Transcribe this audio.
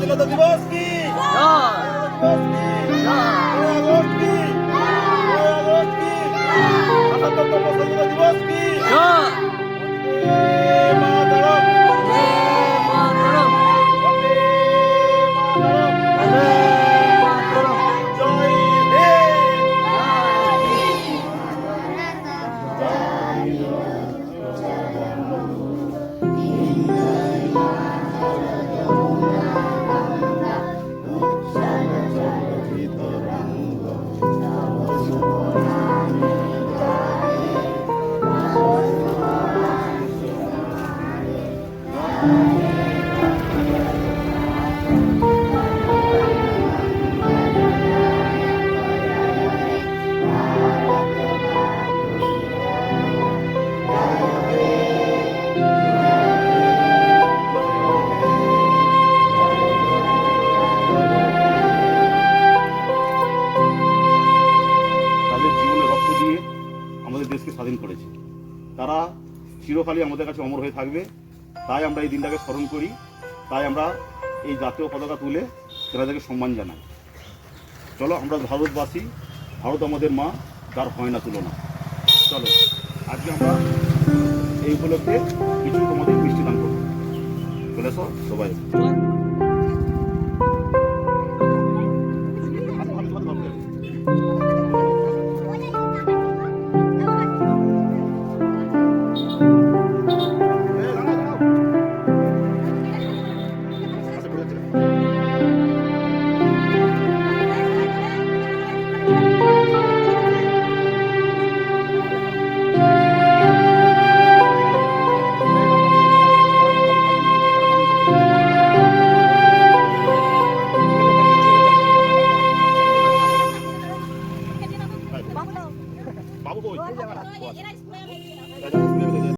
স্বাধীনতা দিবস কি দিবস স্বাধীন করেছে। তারা চিরকালই আমাদের কাছে অমর হয়ে থাকবে। তাই আমরা এই দিনটাকে স্মরণ করি। তাই আমরা এই জাতীয় পতাকা তুলে তাদেরকে সম্মান জানাই। চলো, আমরা ভারতবাসী, ভারত আমাদের মা তার হয় না তুলনা। চলো, আজকে আমরা এই উপলক্ষে কিছু তোমাদের মিষ্টি দান করব। চলে সবাই 我他妈说你那